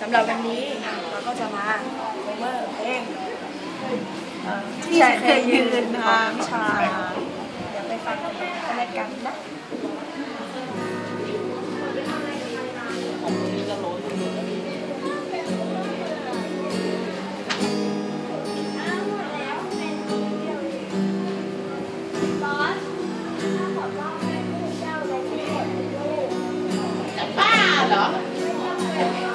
สำหรับวันนี้เราก็จะมาโคเวอร์เพลงที่ฉัเคยยืนทางชาเดี๋ไปฟังกันเลยกันนะเหรอ Thank you.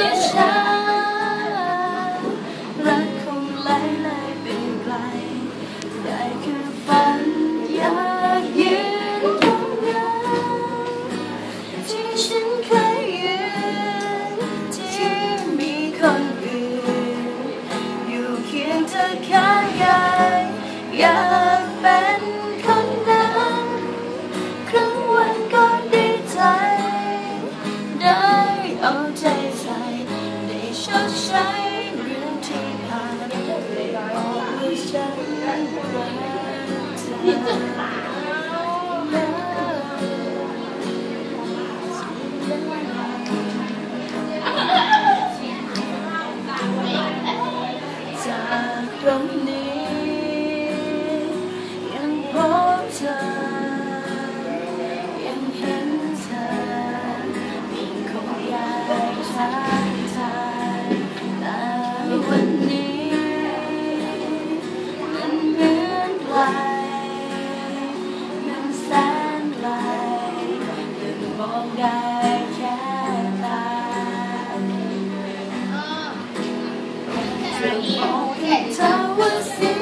认识。 ได้ค่กแค่เธอว่าเสี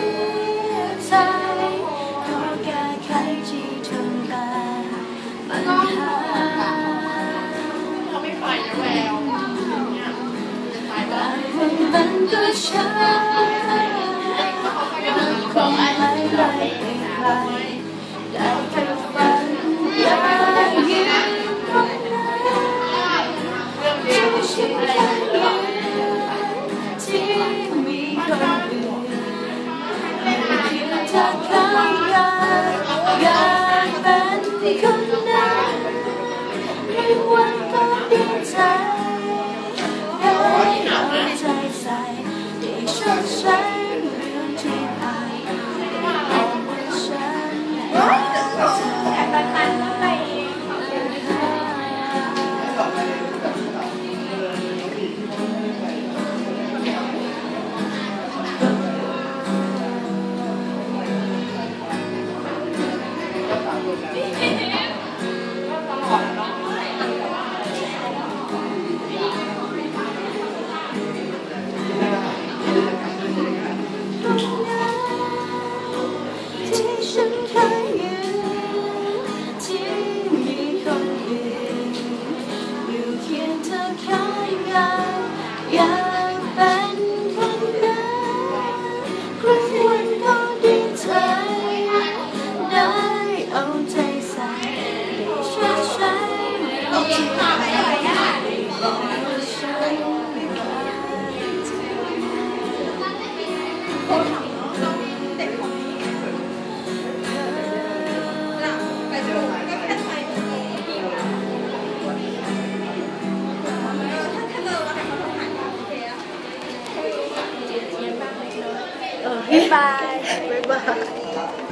ยใจขอแก้ไขที่ทำลมัญหาเราไม่ไปนะแววบางวันมัก็ช้าบางไม่ไหไปไกล will go. Bye. Bye.